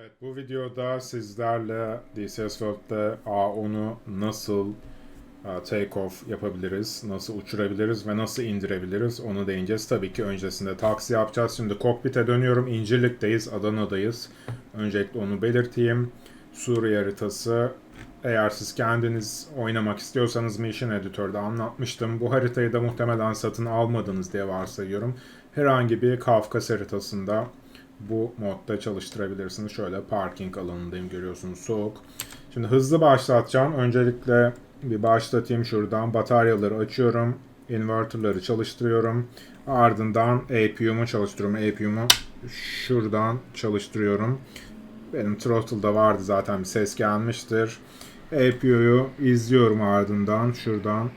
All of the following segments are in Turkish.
Evet bu videoda sizlerle DCS World'de A10'u nasıl e, take off yapabiliriz, nasıl uçurabiliriz ve nasıl indirebiliriz onu değineceğiz. Tabii ki öncesinde taksi yapacağız. Şimdi kokpite dönüyorum. İncirlik'teyiz, Adana'dayız. Öncelikle onu belirteyim. Suriye haritası. Eğer siz kendiniz oynamak istiyorsanız Mission Editor'da anlatmıştım. Bu haritayı da muhtemelen satın almadınız diye varsayıyorum. Herhangi bir Kafkas haritasında bu modda çalıştırabilirsiniz. Şöyle parking alanındayım görüyorsunuz soğuk. Şimdi hızlı başlatacağım. Öncelikle bir başlatayım şuradan. Bataryaları açıyorum. Inverter'ları çalıştırıyorum. Ardından APU'mu çalıştırıyorum. APU'mu şuradan çalıştırıyorum. Benim throttle'da vardı zaten bir ses gelmiştir. APU'yu izliyorum ardından şuradan.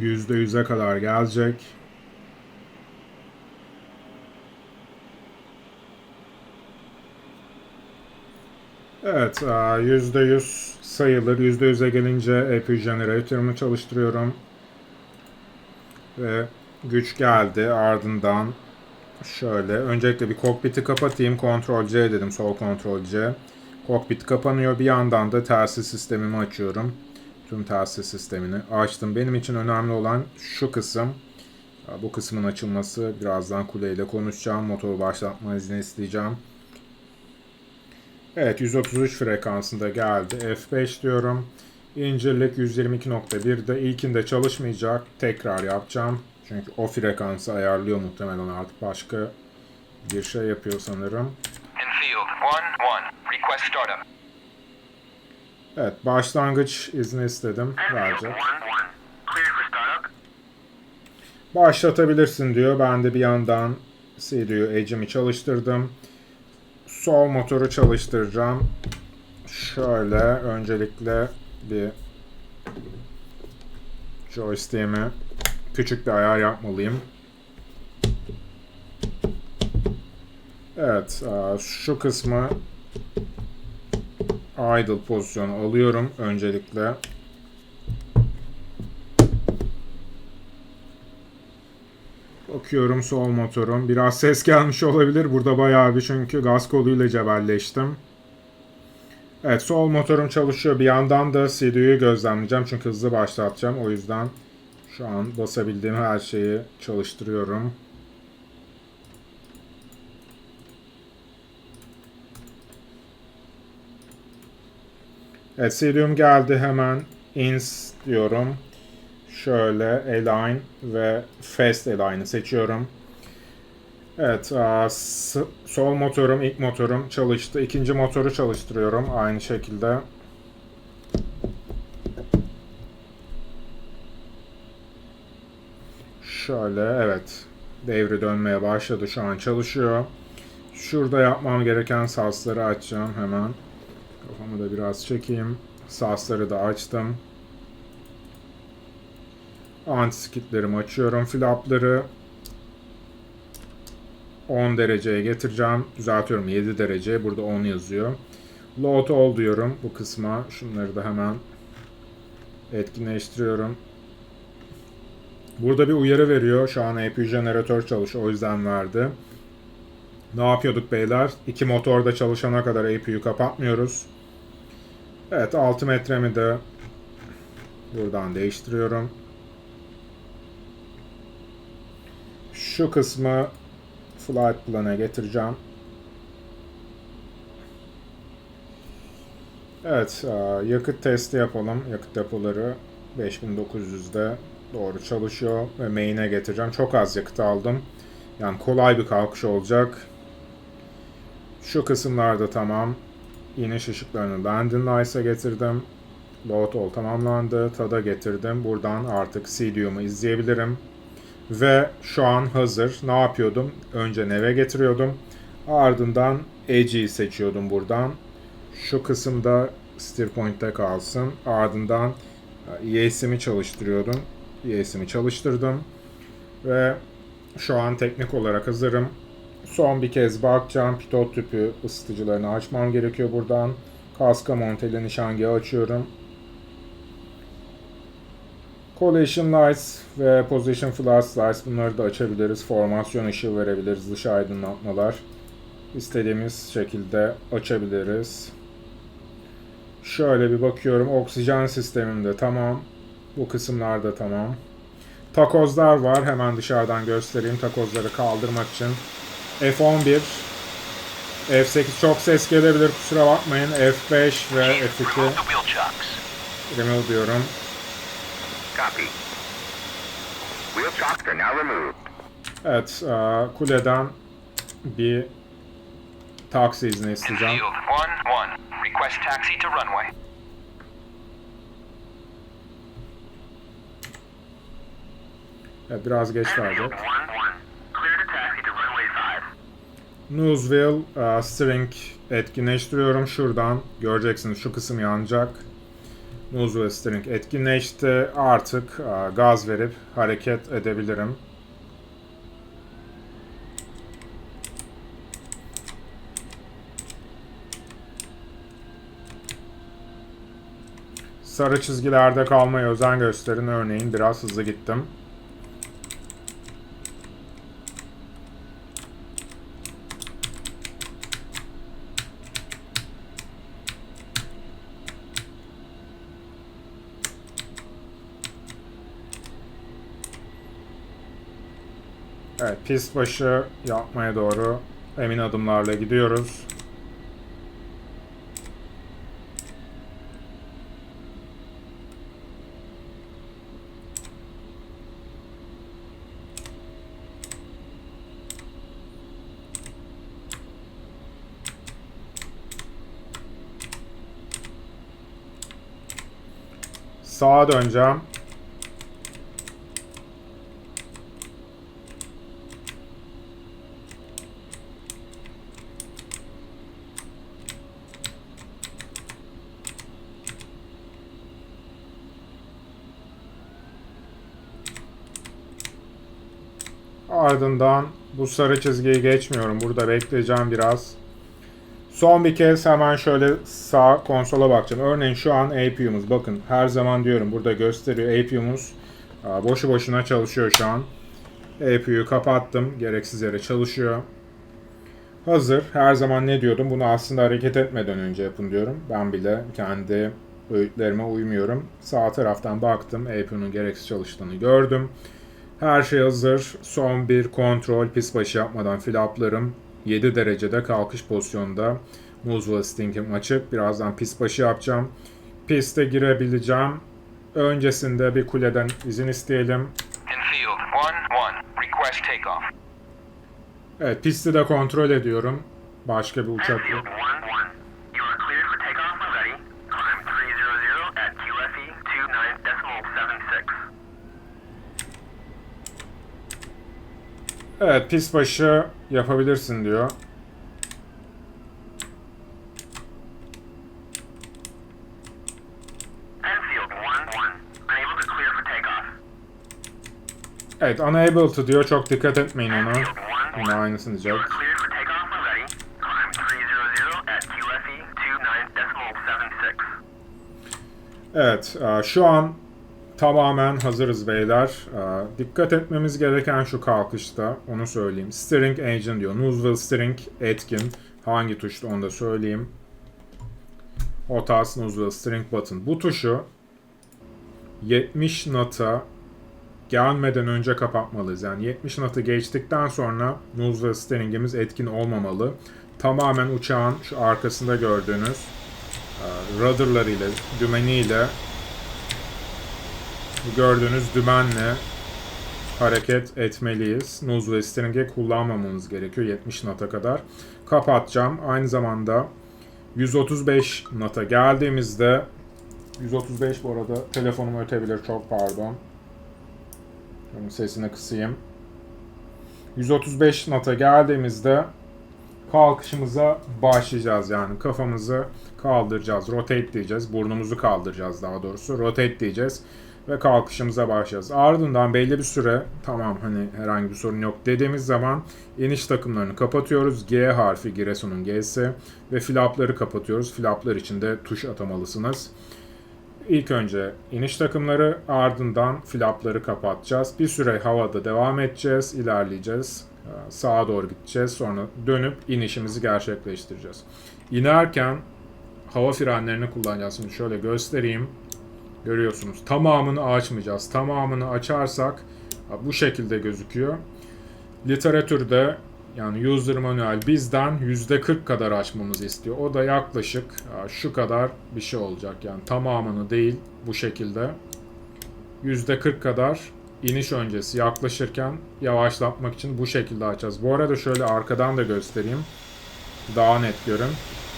%100'e kadar gelecek. Evet, %100 sayılır. %100'e gelince APU Generator'ımı çalıştırıyorum. Ve güç geldi. Ardından şöyle, öncelikle bir kokpiti kapatayım. Ctrl C dedim, sol Ctrl C. Kokpit kapanıyor. Bir yandan da telsiz sistemimi açıyorum. Tüm telsiz sistemini açtım. Benim için önemli olan şu kısım. Bu kısmın açılması. Birazdan kuleyle konuşacağım. Motoru başlatma izni isteyeceğim. Evet 133 frekansında geldi. F5 diyorum. İncirlik 122.1'de ilkinde çalışmayacak. Tekrar yapacağım. Çünkü o frekansı ayarlıyor muhtemelen artık başka bir şey yapıyor sanırım. Enfield, 1-1. Request startup. Evet başlangıç izni istedim. Verecek. 1-1. Clear for startup. Başlatabilirsin diyor. Ben de bir yandan CDU Edge'imi çalıştırdım. Sol motoru çalıştıracağım. Şöyle öncelikle bir joystick'imi küçük bir ayar yapmalıyım. Evet, e, şu kısmı idle pozisyonu alıyorum öncelikle. Bakıyorum sol motorum. Biraz ses gelmiş olabilir. Burada bayağı bir çünkü gaz koluyla cebelleştim. Evet sol motorum çalışıyor. Bir yandan da CDU'yu gözlemleyeceğim. Çünkü hızlı başlatacağım. O yüzden şu an basabildiğim her şeyi çalıştırıyorum. Evet CDU'm geldi. Hemen ins diyorum. Şöyle align ve fast align'ı seçiyorum. Evet, sol motorum, ilk motorum çalıştı. İkinci motoru çalıştırıyorum aynı şekilde. Şöyle, evet. Devri dönmeye başladı. Şu an çalışıyor. Şurada yapmam gereken sasları açacağım hemen. Kafamı da biraz çekeyim. Sasları da açtım. Anti-skitlerimi açıyorum. Flapları 10 dereceye getireceğim. Düzeltiyorum 7 derece. Burada 10 yazıyor. Load all diyorum bu kısma. Şunları da hemen etkinleştiriyorum. Burada bir uyarı veriyor. Şu an APU jeneratör çalışıyor. O yüzden verdi. Ne yapıyorduk beyler? İki motor da çalışana kadar APU'yu kapatmıyoruz. Evet 6 metremi de buradan değiştiriyorum. Şu kısmı flight plan'a getireceğim. Evet, e, yakıt testi yapalım. Yakıt depoları 5900'de doğru çalışıyor ve main'e getireceğim. Çok az yakıt aldım. Yani kolay bir kalkış olacak. Şu kısımlarda tamam. İniş ışıklarını landing lights'a getirdim. Load all tamamlandı. Tada getirdim. Buradan artık CDU'mu izleyebilirim. Ve şu an hazır. Ne yapıyordum? Önce neve getiriyordum. Ardından Edge'i seçiyordum buradan. Şu kısımda steer point'te kalsın. Ardından ES'imi çalıştırıyordum. ES'imi çalıştırdım. Ve şu an teknik olarak hazırım. Son bir kez bakacağım. Pitot tüpü ısıtıcılarını açmam gerekiyor buradan. Kaska monteli nişangahı açıyorum. Collision Lights ve Position Flash Lights bunları da açabiliriz. Formasyon ışığı verebiliriz. Dış aydınlatmalar. istediğimiz şekilde açabiliriz. Şöyle bir bakıyorum. Oksijen sistemimde tamam. Bu kısımlarda tamam. Takozlar var. Hemen dışarıdan göstereyim. Takozları kaldırmak için. F11 F8 çok ses gelebilir kusura bakmayın. F5 ve F2 Remove the wheel chocks. remove diyorum. Copy. Wheel chocks are now removed. Evet, e, kuleden bir taksi izni isteyeceğim. Enfield 1-1. Request taxi to runway. Evet, biraz geç verdik. 1-1. Clear to taxi to runway 5. Newsville e, string etkinleştiriyorum. Şuradan göreceksiniz şu kısım yanacak. Newsville string etkinleşti. Artık e, gaz verip hareket edebilirim. Sarı çizgilerde kalmaya özen gösterin. Örneğin biraz hızlı gittim. Pist başı yapmaya doğru emin adımlarla gidiyoruz. Sağa döneceğim. Ardından bu sarı çizgiyi geçmiyorum. Burada bekleyeceğim biraz. Son bir kez hemen şöyle sağ konsola bakacağım. Örneğin şu an APU'muz bakın her zaman diyorum burada gösteriyor APU'muz boşu boşuna çalışıyor şu an. APU'yu kapattım. Gereksiz yere çalışıyor. Hazır. Her zaman ne diyordum? Bunu aslında hareket etmeden önce yapın diyorum. Ben bile kendi öğütlerime uymuyorum. Sağ taraftan baktım. APU'nun gereksiz çalıştığını gördüm. Her şey hazır. Son bir kontrol pis başı yapmadan flaplarım 7 derecede kalkış pozisyonda. Muzzle stingim açık. Birazdan pis başı yapacağım. Piste girebileceğim. Öncesinde bir kuleden izin isteyelim. Enfield 1-1. Request takeoff. Evet pisti de kontrol ediyorum. Başka bir uçak Evet pist başı yapabilirsin diyor. Enfield 1-1. Unable to clear for takeoff. Evet unable to diyor. Çok dikkat etmeyin ona. Enfield 1-1. Yine aynısını diyecek. are cleared for takeoff when ready. Climb 300 at QFE 29.76. Evet, e, şu an tamamen hazırız beyler. E, Dikkat etmemiz gereken şu kalkışta, onu söyleyeyim. Steering Agent diyor. Nozzle Steering etkin. Hangi tuşta onu da söyleyeyim. OTAS Nozzle Steering Button. Bu tuşu 70 nata gelmeden önce kapatmalıyız. Yani 70 natı geçtikten sonra Nozzle Steering'imiz etkin olmamalı. Tamamen uçağın şu arkasında gördüğünüz rudderlarıyla, dümeniyle bu gördüğünüz dümenle hareket etmeliyiz. Nose ve steering'i kullanmamamız gerekiyor 70 nata kadar. Kapatacağım. Aynı zamanda 135 nata geldiğimizde 135 bu arada telefonum ötebilir çok pardon. Bunun sesini kısayım. 135 nata geldiğimizde kalkışımıza başlayacağız yani kafamızı kaldıracağız, rotate diyeceğiz, burnumuzu kaldıracağız daha doğrusu, rotate diyeceğiz ve kalkışımıza başlayacağız. Ardından belli bir süre tamam hani herhangi bir sorun yok dediğimiz zaman iniş takımlarını kapatıyoruz. G harfi Giresun'un G'si ve flapları kapatıyoruz. Flaplar için de tuş atamalısınız. İlk önce iniş takımları ardından flapları kapatacağız. Bir süre havada devam edeceğiz, ilerleyeceğiz. Ee, Sağa doğru gideceğiz. Sonra dönüp inişimizi gerçekleştireceğiz. İnerken hava frenlerini kullanacağız. Şimdi şöyle göstereyim. Görüyorsunuz. Tamamını açmayacağız. Tamamını açarsak bu şekilde gözüküyor. Literatürde yani user manual bizden %40 kadar açmamızı istiyor. O da yaklaşık şu kadar bir şey olacak. Yani tamamını değil bu şekilde. %40 kadar iniş öncesi yaklaşırken yavaşlatmak için bu şekilde açacağız. Bu arada şöyle arkadan da göstereyim. Daha net görün.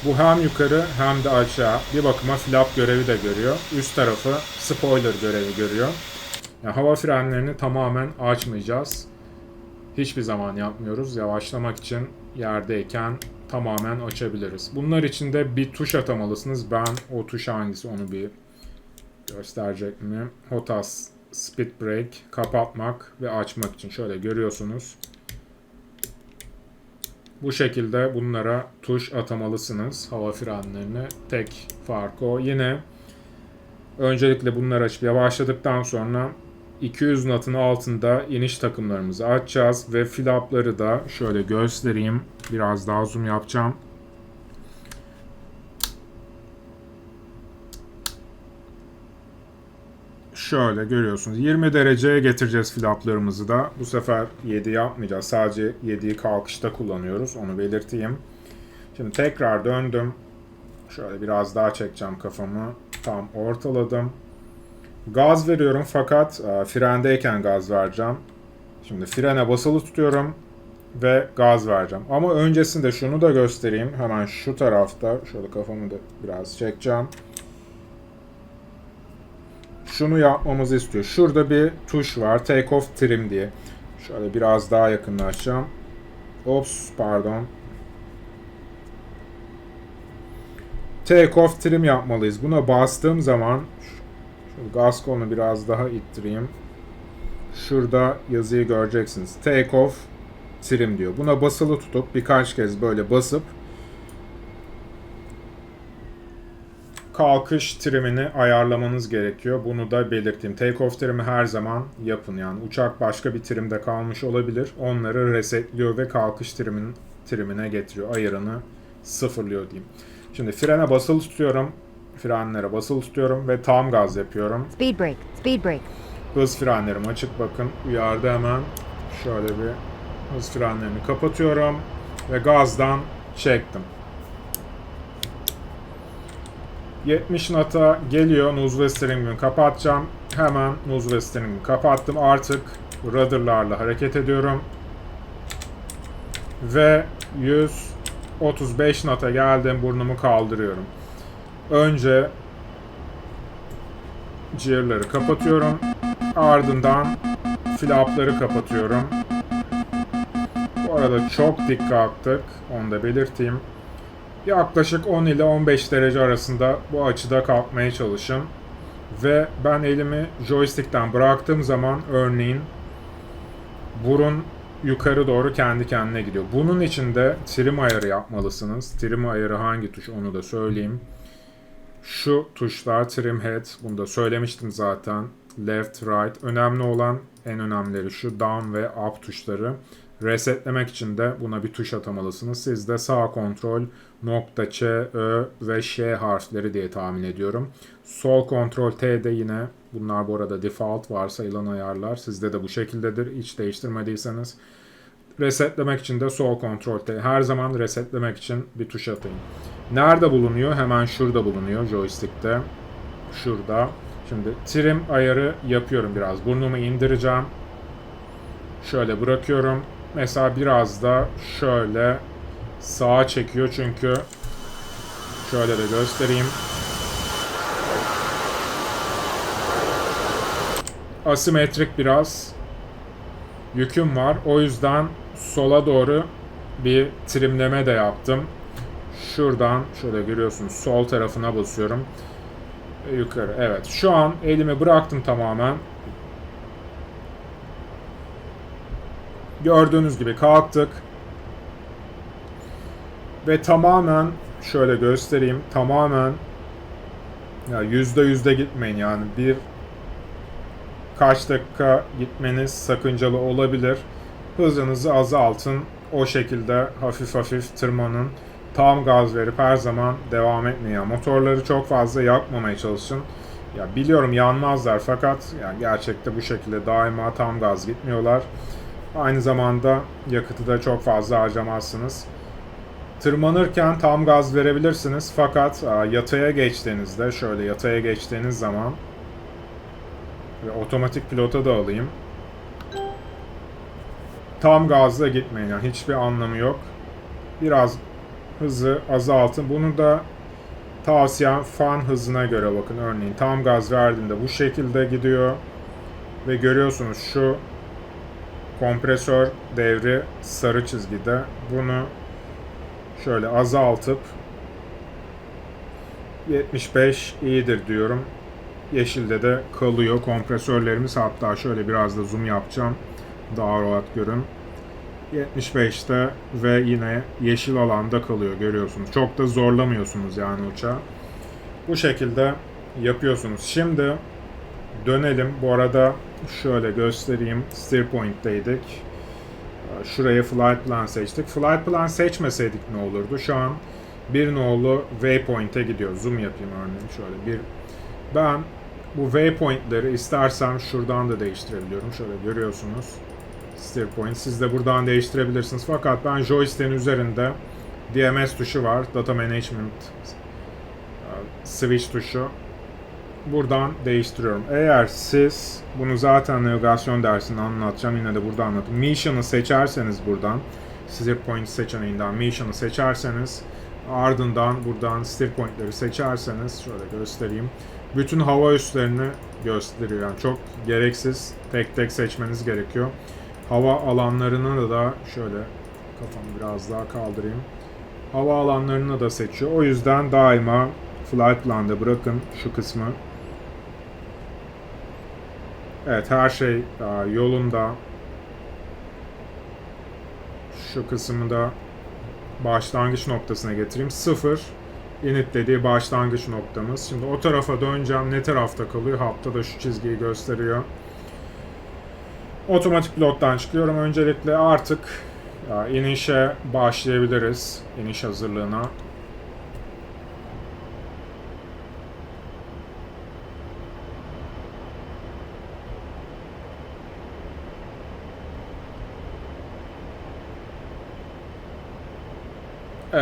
Bu hem yukarı hem de aşağı bir bakıma flap görevi de görüyor. Üst tarafı spoiler görevi görüyor. Yani hava frenlerini tamamen açmayacağız. Hiçbir zaman yapmıyoruz. Yavaşlamak için yerdeyken tamamen açabiliriz. Bunlar için de bir tuş atamalısınız. Ben o tuş hangisi onu bir gösterecek mi? HOTAS Speed Brake kapatmak ve açmak için şöyle görüyorsunuz. Bu şekilde bunlara tuş atamalısınız hava frenlerine. Tek farkı o. Yine öncelikle bunları açıp yavaşladıktan sonra 200 knot'un altında iniş takımlarımızı açacağız ve flapları da şöyle göstereyim. Biraz daha zoom yapacağım. Şöyle görüyorsunuz. 20 dereceye getireceğiz flaplarımızı da. Bu sefer 7 yapmayacağız. Sadece 7'yi kalkışta kullanıyoruz. Onu belirteyim. Şimdi tekrar döndüm. Şöyle biraz daha çekeceğim kafamı. Tam ortaladım. Gaz veriyorum fakat e, frendeyken gaz vereceğim. Şimdi frene basılı tutuyorum ve gaz vereceğim. Ama öncesinde şunu da göstereyim. Hemen şu tarafta. Şöyle kafamı da biraz çekeceğim. Şunu yapmamızı istiyor. Şurada bir tuş var. Take off trim diye. Şöyle biraz daha yakınlaşacağım. Ops pardon. Take off trim yapmalıyız. Buna bastığım zaman şu gaz kolunu biraz daha ittireyim. Şurada yazıyı göreceksiniz. Take off trim diyor. Buna basılı tutup birkaç kez böyle basıp kalkış trimini ayarlamanız gerekiyor. Bunu da belirteyim. Take off trimi her zaman yapın. Yani uçak başka bir trimde kalmış olabilir. Onları resetliyor ve kalkış trimin, trimine getiriyor. Ayarını sıfırlıyor diyeyim. Şimdi frene basılı tutuyorum. Frenlere basılı tutuyorum ve tam gaz yapıyorum. Speed brake, speed brake. Hız frenlerim açık bakın. Uyardı hemen. Şöyle bir hız frenlerini kapatıyorum. Ve gazdan çektim. 70 nata geliyor. Nuz ve steeringimi kapatacağım. Hemen nuz ve steeringimi kapattım. Artık rudderlarla hareket ediyorum. Ve 135 nata geldim. Burnumu kaldırıyorum. Önce Gear'ları kapatıyorum. Ardından flapları kapatıyorum. Bu arada çok dik kalktık. Onu da belirteyim. Yaklaşık 10 ile 15 derece arasında bu açıda kalkmaya çalışın. Ve ben elimi joystick'ten bıraktığım zaman örneğin burun yukarı doğru kendi kendine gidiyor. Bunun için de trim ayarı yapmalısınız. Trim ayarı hangi tuş onu da söyleyeyim. Şu tuşlar trim head. Bunu da söylemiştim zaten. Left, right. Önemli olan en önemlileri şu down ve up tuşları. Resetlemek için de buna bir tuş atamalısınız. Siz de sağ kontrol nokta Ç, Ö ve Ş harfleri diye tahmin ediyorum. Sol kontrol T de yine bunlar bu arada default varsayılan ayarlar. Sizde de bu şekildedir. Hiç değiştirmediyseniz. Resetlemek için de sol kontrol T. Her zaman resetlemek için bir tuş atayım. Nerede bulunuyor? Hemen şurada bulunuyor joystick'te. Şurada. Şimdi trim ayarı yapıyorum biraz. Burnumu indireceğim. Şöyle bırakıyorum. Mesela biraz da şöyle sağa çekiyor çünkü şöyle de göstereyim. Asimetrik biraz yüküm var. O yüzden sola doğru bir trimleme de yaptım. Şuradan şöyle görüyorsunuz sol tarafına basıyorum. Yukarı evet. Şu an elimi bıraktım tamamen. Gördüğünüz gibi kalktık. Ve tamamen şöyle göstereyim. Tamamen ya yüzde yüzde gitmeyin yani bir kaç dakika gitmeniz sakıncalı olabilir. Hızınızı azaltın. O şekilde hafif hafif tırmanın. Tam gaz verip her zaman devam etmeyin. Motorları çok fazla yakmamaya çalışın. Ya biliyorum yanmazlar fakat yani gerçekte bu şekilde daima tam gaz gitmiyorlar. Aynı zamanda yakıtı da çok fazla harcamazsınız. Tırmanırken tam gaz verebilirsiniz fakat yataya geçtiğinizde şöyle yataya geçtiğiniz zaman ve otomatik pilota da alayım. Tam gazla gitmeyin yani hiçbir anlamı yok. Biraz hızı azaltın. Bunu da tavsiyem fan hızına göre bakın. Örneğin tam gaz verdiğinde bu şekilde gidiyor. Ve görüyorsunuz şu kompresör devri sarı çizgide. Bunu şöyle azaltıp 75 iyidir diyorum. Yeşilde de kalıyor kompresörlerimiz. Hatta şöyle biraz da zoom yapacağım. Daha rahat görün. 75'te ve yine yeşil alanda kalıyor görüyorsunuz. Çok da zorlamıyorsunuz yani uçağı. Bu şekilde yapıyorsunuz. Şimdi dönelim. Bu arada şöyle göstereyim. Steer Point'teydik. Şuraya flight plan seçtik. Flight plan seçmeseydik ne olurdu? Şu an bir nolu waypoint'e gidiyor. Zoom yapayım örneğin şöyle bir. Ben bu waypoint'leri istersem şuradan da değiştirebiliyorum. Şöyle görüyorsunuz. Steer point. Siz de buradan değiştirebilirsiniz. Fakat ben joystick'in üzerinde DMS tuşu var. Data Management switch tuşu. Buradan değiştiriyorum. Eğer siz bunu zaten navigasyon dersinde anlatacağım. Yine de burada anlatayım. Mission'ı seçerseniz buradan Steer Point seçeneğinden Mission'ı seçerseniz ardından buradan Steer Point'leri seçerseniz şöyle göstereyim. Bütün hava üslerini gösteriyor. Yani çok gereksiz. Tek tek seçmeniz gerekiyor. Hava alanlarını da şöyle kafamı biraz daha kaldırayım. Hava alanlarını da seçiyor. O yüzden daima flight plan'da bırakın şu kısmı. Evet her şey e, yolunda. Şu kısmı da başlangıç noktasına getireyim. Sıfır init dediği başlangıç noktamız. Şimdi o tarafa döneceğim. Ne tarafta kalıyor? Hapta da şu çizgiyi gösteriyor. Otomatik pilottan çıkıyorum. Öncelikle artık ya, inişe başlayabiliriz. İniş hazırlığına.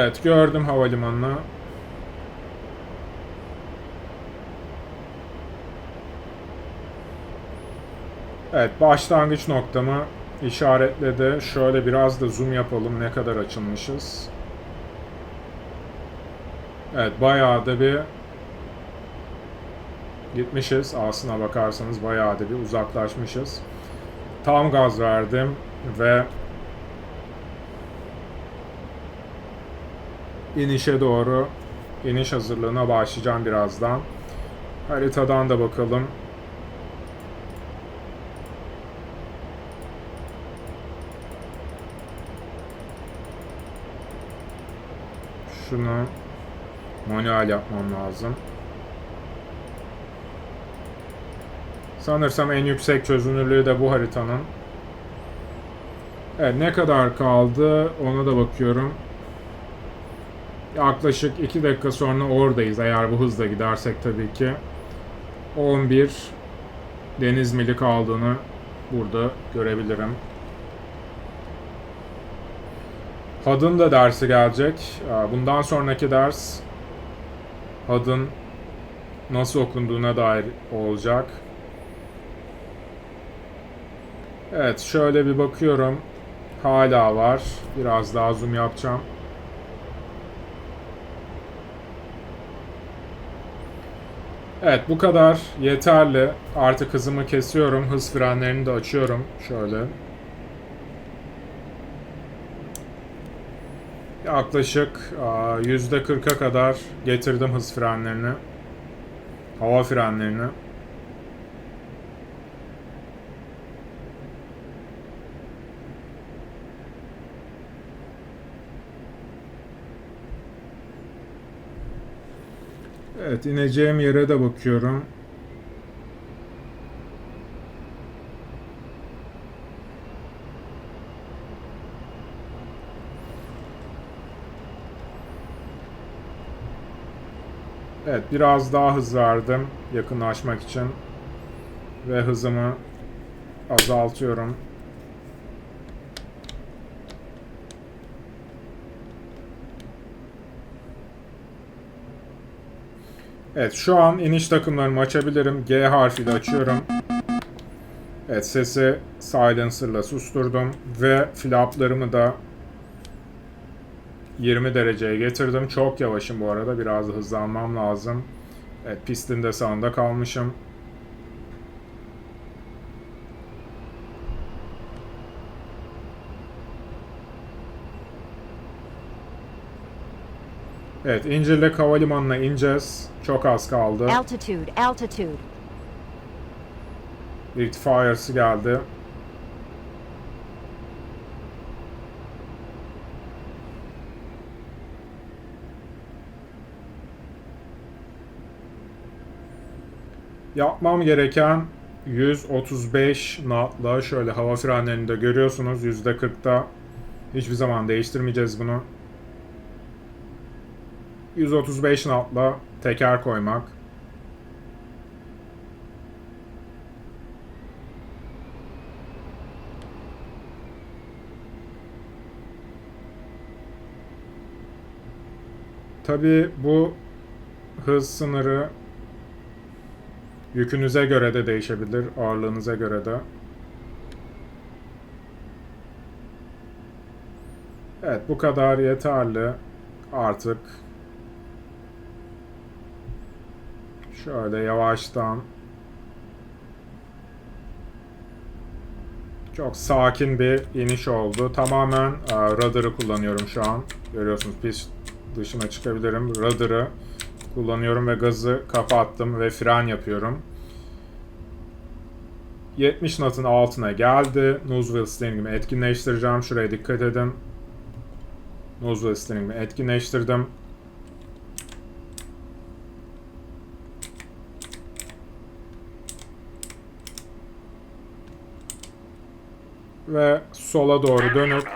Evet gördüm havalimanını. Evet başlangıç noktamı işaretledi. Şöyle biraz da zoom yapalım ne kadar açılmışız. Evet bayağı da bir gitmişiz. Aslına bakarsanız bayağı da bir uzaklaşmışız. Tam gaz verdim ve inişe doğru iniş hazırlığına başlayacağım birazdan. Haritadan da bakalım. Şunu manuel yapmam lazım. Sanırsam en yüksek çözünürlüğü de bu haritanın. Evet ne kadar kaldı ona da bakıyorum. Yaklaşık 2 dakika sonra oradayız eğer bu hızla gidersek tabii ki. 11 deniz mili kaldığını burada görebilirim. HUD'ın da dersi gelecek. Bundan sonraki ders HUD'ın nasıl okunduğuna dair olacak. Evet şöyle bir bakıyorum. Hala var. Biraz daha zoom yapacağım. Evet bu kadar yeterli. Artık hızımı kesiyorum. Hız frenlerini de açıyorum. Şöyle. Yaklaşık aa, %40'a kadar getirdim hız frenlerini. Hava frenlerini. Evet ineceğim yere de bakıyorum. Evet biraz daha hız verdim yakınlaşmak için ve hızımı azaltıyorum. Evet şu an iniş takımlarımı açabilirim. G harfiyle açıyorum. Evet sesi silencer'la susturdum ve flaplarımı da 20 dereceye getirdim. Çok yavaşım bu arada. Biraz hızlanmam lazım. Evet pistin de sağında kalmışım. Evet İncirlik Havalimanı'na ineceğiz. Çok az kaldı. Altitude, altitude. İrtifa ayarısı geldi. Yapmam gereken 135 knotla şöyle hava frenlerini de görüyorsunuz %40'da hiçbir zaman değiştirmeyeceğiz bunu. 135 knotla teker koymak. Tabii bu hız sınırı yükünüze göre de değişebilir, ağırlığınıza göre de. Evet, bu kadar yeterli. Artık şöyle yavaştan çok sakin bir iniş oldu. Tamamen e, radarı kullanıyorum şu an. Görüyorsunuz pist dışına çıkabilirim. Radarı kullanıyorum ve gazı kapattım ve fren yapıyorum. 70 knot'un altına geldi. Nose steering'imi etkinleştireceğim. Şuraya dikkat edin. Nose steering'imi etkinleştirdim. Ve sola doğru dönüp.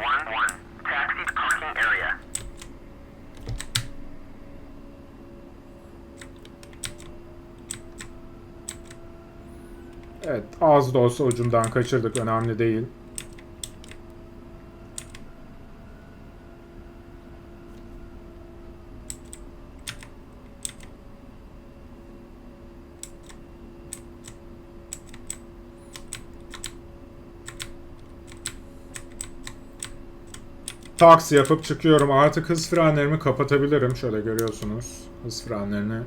Evet, az da olsa ucundan kaçırdık. Önemli değil. Taksi yapıp çıkıyorum. Artık hız frenlerimi kapatabilirim. Şöyle görüyorsunuz. Hız frenlerini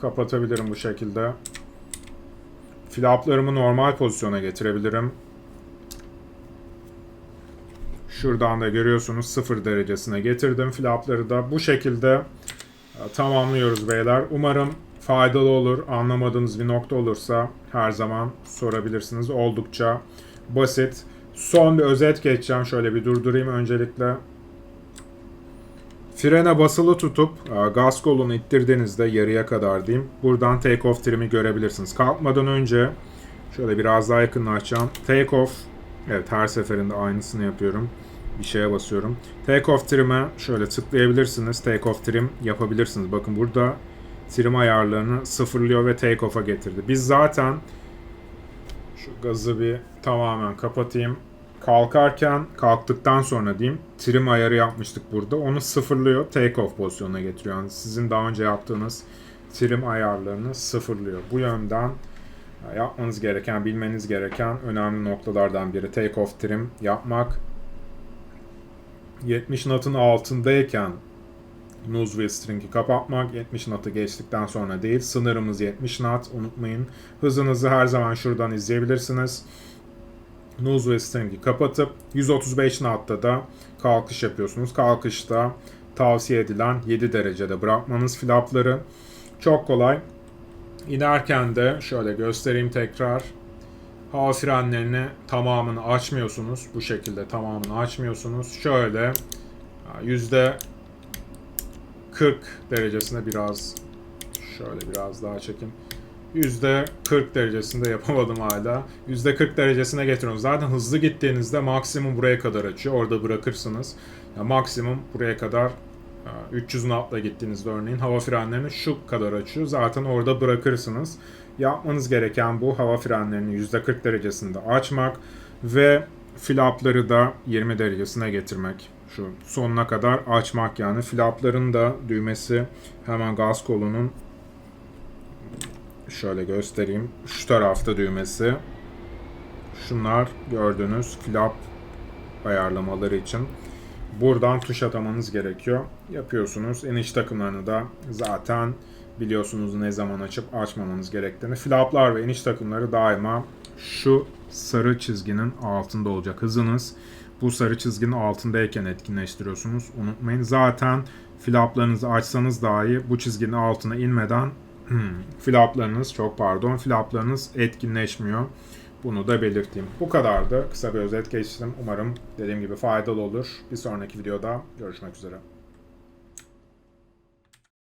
kapatabilirim bu şekilde. Flaplarımı normal pozisyona getirebilirim. Şuradan da görüyorsunuz 0 derecesine getirdim flapları da. Bu şekilde e, tamamlıyoruz beyler. Umarım faydalı olur. Anlamadığınız bir nokta olursa her zaman sorabilirsiniz. Oldukça basit. Son bir özet geçeceğim. Şöyle bir durdurayım öncelikle. Frene basılı tutup e, gaz kolunu ittirdiğinizde yarıya kadar diyeyim. Buradan take off trim'i görebilirsiniz. Kalkmadan önce şöyle biraz daha yakınlaşacağım. Take off. Evet her seferinde aynısını yapıyorum. Bir şeye basıyorum. Take off trim'e şöyle tıklayabilirsiniz. Take off trim yapabilirsiniz. Bakın burada trim ayarlarını sıfırlıyor ve take off'a getirdi. Biz zaten şu gazı bir tamamen kapatayım. Kalkarken, kalktıktan sonra diyeyim, trim ayarı yapmıştık burada. Onu sıfırlıyor, take off pozisyonuna getiriyor. Yani sizin daha önce yaptığınız trim ayarlarını sıfırlıyor. Bu yönden e, yapmanız gereken, bilmeniz gereken önemli noktalardan biri take off trim yapmak. 70 knot'un altındayken nose wheel string'i kapatmak 70 knot'u geçtikten sonra değil. Sınırımız 70 knot unutmayın. Hızınızı her zaman şuradan izleyebilirsiniz. Nose wheel string'i kapatıp 135 knot'ta da kalkış yapıyorsunuz. Kalkışta tavsiye edilen 7 derecede bırakmanız flapları. Çok kolay. İnerken de şöyle göstereyim tekrar. Hava frenlerini tamamını açmıyorsunuz. Bu şekilde tamamını açmıyorsunuz. Şöyle yüzde 40 derecesinde biraz şöyle biraz daha çekin. Yüzde 40 derecesinde yapamadım hala. Yüzde 40 derecesine getiriyorsunuz. Zaten hızlı gittiğinizde maksimum buraya kadar açıyor. Orada bırakırsınız. Ya maksimum buraya kadar Ee, 300 knotla gittiğinizde örneğin hava frenlerini şu kadar açıyor. Zaten orada bırakırsınız. Yapmanız gereken bu hava frenlerini %40 derecesinde açmak ve flapları da 20 derecesine getirmek. Şu sonuna kadar açmak yani. Flapların da düğmesi hemen gaz kolunun şöyle göstereyim. Şu tarafta düğmesi. Şunlar gördüğünüz flap ayarlamaları için. Buradan tuş atamanız gerekiyor. Yapıyorsunuz. İniş takımlarını da zaten biliyorsunuz ne zaman açıp açmamanız gerektiğini. Flaplar ve iniş takımları daima şu sarı çizginin altında olacak. Hızınız bu sarı çizginin altındayken etkinleştiriyorsunuz. Unutmayın. Zaten flaplarınızı açsanız dahi bu çizginin altına inmeden flaplarınız çok pardon flaplarınız etkinleşmiyor. Bunu da belirteyim. Bu kadardı. Kısa bir özet geçtim. Umarım dediğim gibi faydalı olur. Bir sonraki videoda görüşmek üzere.